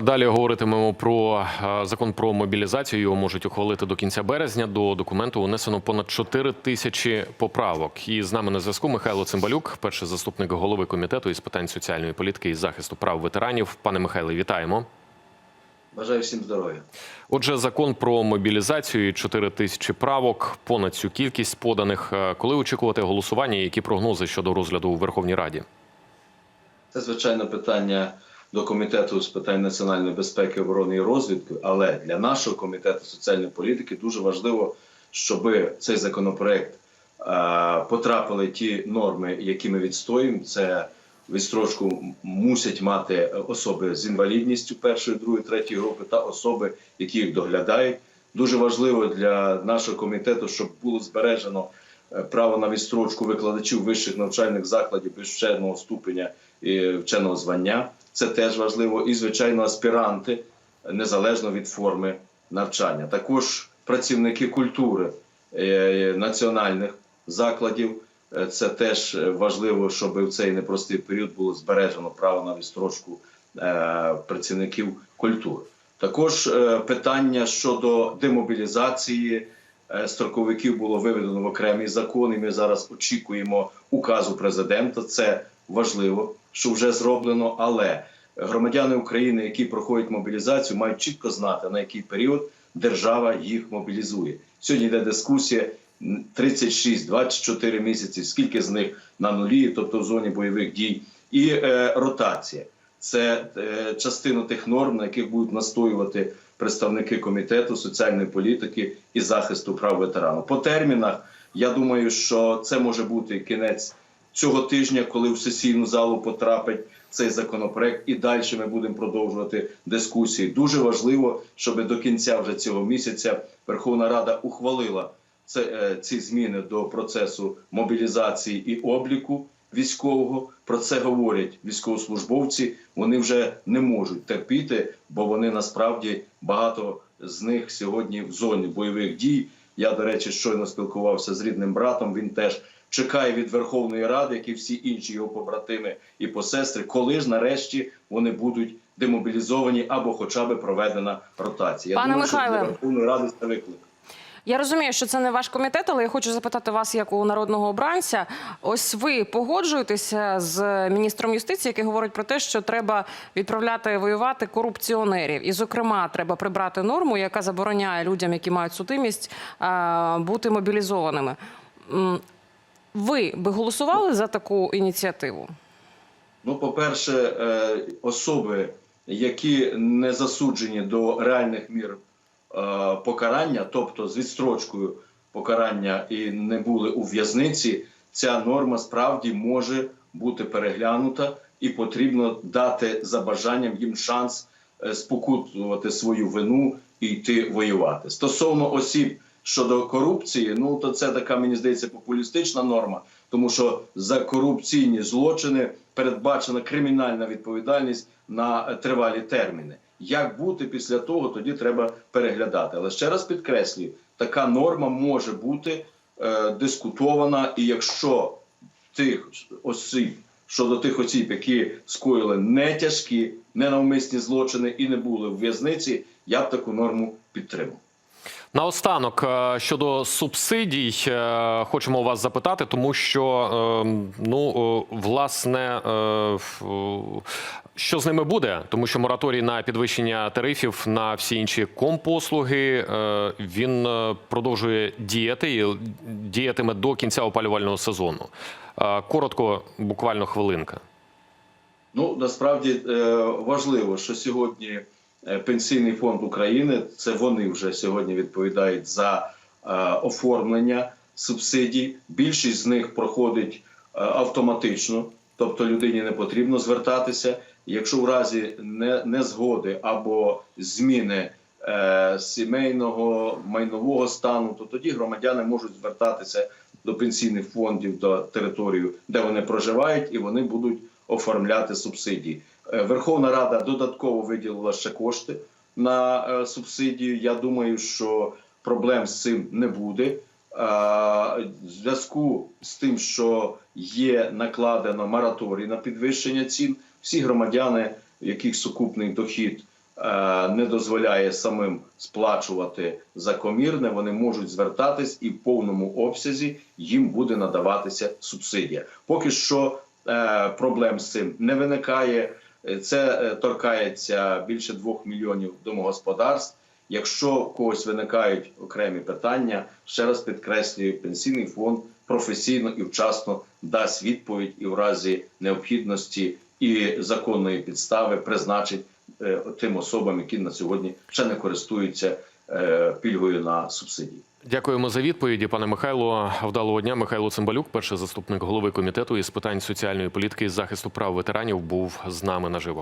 Далі говоритимемо про закон про мобілізацію. Його можуть ухвалити до кінця березня. До документу внесено понад 4 тисячі поправок. І з нами на зв'язку Михайло Цимбалюк, перший заступник голови комітету із питань соціальної політики і захисту прав ветеранів. Пане Михайле, вітаємо. Бажаю всім здоров'я. Отже, закон про мобілізацію і 4 тисячі правок, понад цю кількість поданих. Коли очікувати голосування? і Які прогнози щодо розгляду у Верховній Раді? Це звичайно питання до комітету з питань національної безпеки, оборони і розвідки. Але для нашого комітету соціальної політики дуже важливо, щоб цей законопроект е, потрапили ті норми, які ми відстоюємо. Це відстрочку мусять мати особи з інвалідністю першої, другої, третьої групи та особи, які їх доглядають. Дуже важливо для нашого комітету, щоб було збережено право на відстрочку викладачів вищих навчальних закладів без вченого ступеня і вченого звання. Це теж важливо. І, звичайно, аспіранти незалежно від форми навчання. Також працівники культури е, національних закладів. Е, Це теж важливо, щоб в цей непростий період було збережено право на відстрочку е, працівників культури. Також е, питання щодо демобілізації е, строковиків було виведено в окремий закон, і ми зараз очікуємо указу президента. Це важливо, що вже зроблено. Але громадяни України, які проходять мобілізацію, мають чітко знати на який період держава їх мобілізує. Сьогодні йде дискусія. 36, 24 місяці, скільки з них на нулі, тобто в зоні бойових дій, і е, ротація. Це е, частина тих норм, на яких будуть настоювати представники комітету соціальної політики і захисту прав ветеранів. По термінах я думаю, що це може бути кінець цього тижня, коли в сесійну залу потрапить цей законопроект, і далі ми будемо продовжувати дискусії. Дуже важливо, щоб до кінця вже цього місяця Верховна Рада ухвалила е, ці зміни до процесу мобілізації і обліку військового. Про це говорять військовослужбовці. Вони вже не можуть терпіти, бо вони насправді багато з них сьогодні в зоні бойових дій. Я, до речі, щойно спілкувався з рідним братом. Він теж чекає від Верховної Ради, як і всі інші його побратими і посестри, коли ж нарешті вони будуть демобілізовані або хоча б проведена ротація. Пане Я думаю, Михайле. що для Верховної Ради це виклик. Я розумію, що це не ваш комітет, але я хочу запитати вас, як у народного обранця. Ось ви погоджуєтеся з міністром юстиції, який говорить про те, що треба відправляти воювати корупціонерів, і, зокрема, треба прибрати норму, яка забороняє людям, які мають судимість, бути мобілізованими. Ви би голосували за таку ініціативу? Ну, по-перше, е, особи, які не засуджені до реальних мір е, покарання, тобто з відстрочкою покарання і не були у в'язниці, ця норма справді може бути переглянута і потрібно дати за бажанням їм шанс е, спокутувати свою вину і йти воювати. Стосовно осіб щодо корупції, ну то це така мені здається популістична норма, тому що за корупційні злочини передбачена кримінальна відповідальність на е, тривалі терміни. Як бути після того, тоді треба переглядати. Але ще раз підкреслюю, така норма може бути е, дискутована, і якщо тих осіб щодо тих осіб, які скоїли не тяжкі, ненавмисні злочини і не були в в'язниці, я б таку норму підтримав. Наостанок е, щодо субсидій, е, хочемо вас запитати, тому що е, ну власне що з ними буде, тому що мораторій на підвищення тарифів на всі інші компослуги він продовжує діяти і діятиме до кінця опалювального сезону. Коротко, буквально хвилинка. Ну насправді важливо, що сьогодні пенсійний фонд України це вони вже сьогодні відповідають за е, оформлення субсидій. Більшість з них проходить е, автоматично, тобто людині не потрібно звертатися. Якщо в разі незгоди або зміни е, сімейного майнового стану, то тоді громадяни можуть звертатися до пенсійних фондів до території, де вони проживають, і вони будуть оформляти субсидії. Е, Верховна Рада додатково виділила ще кошти на е, субсидію. Я думаю, що проблем з цим не буде. Е, В зв'язку з тим, що є накладено мораторій на підвищення цін, всі громадяни, яких сукупний дохід не дозволяє самим сплачувати за комірне, вони можуть звертатись і в повному обсязі їм буде надаватися субсидія. Поки що проблем з цим не виникає. Е, Це е, торкається більше двох мільйонів домогосподарств. Якщо в когось виникають окремі питання, ще раз підкреслюю, пенсійний фонд професійно і вчасно дасть відповідь і в разі необхідності і законної підстави призначить е, тим особам, які на сьогодні ще не користуються е, пільгою на субсидії. Дякуємо за відповіді, пане Михайло. Вдалого дня. Михайло Цимбалюк, перший заступник голови комітету із питань соціальної політики і захисту прав ветеранів, був з нами наживо.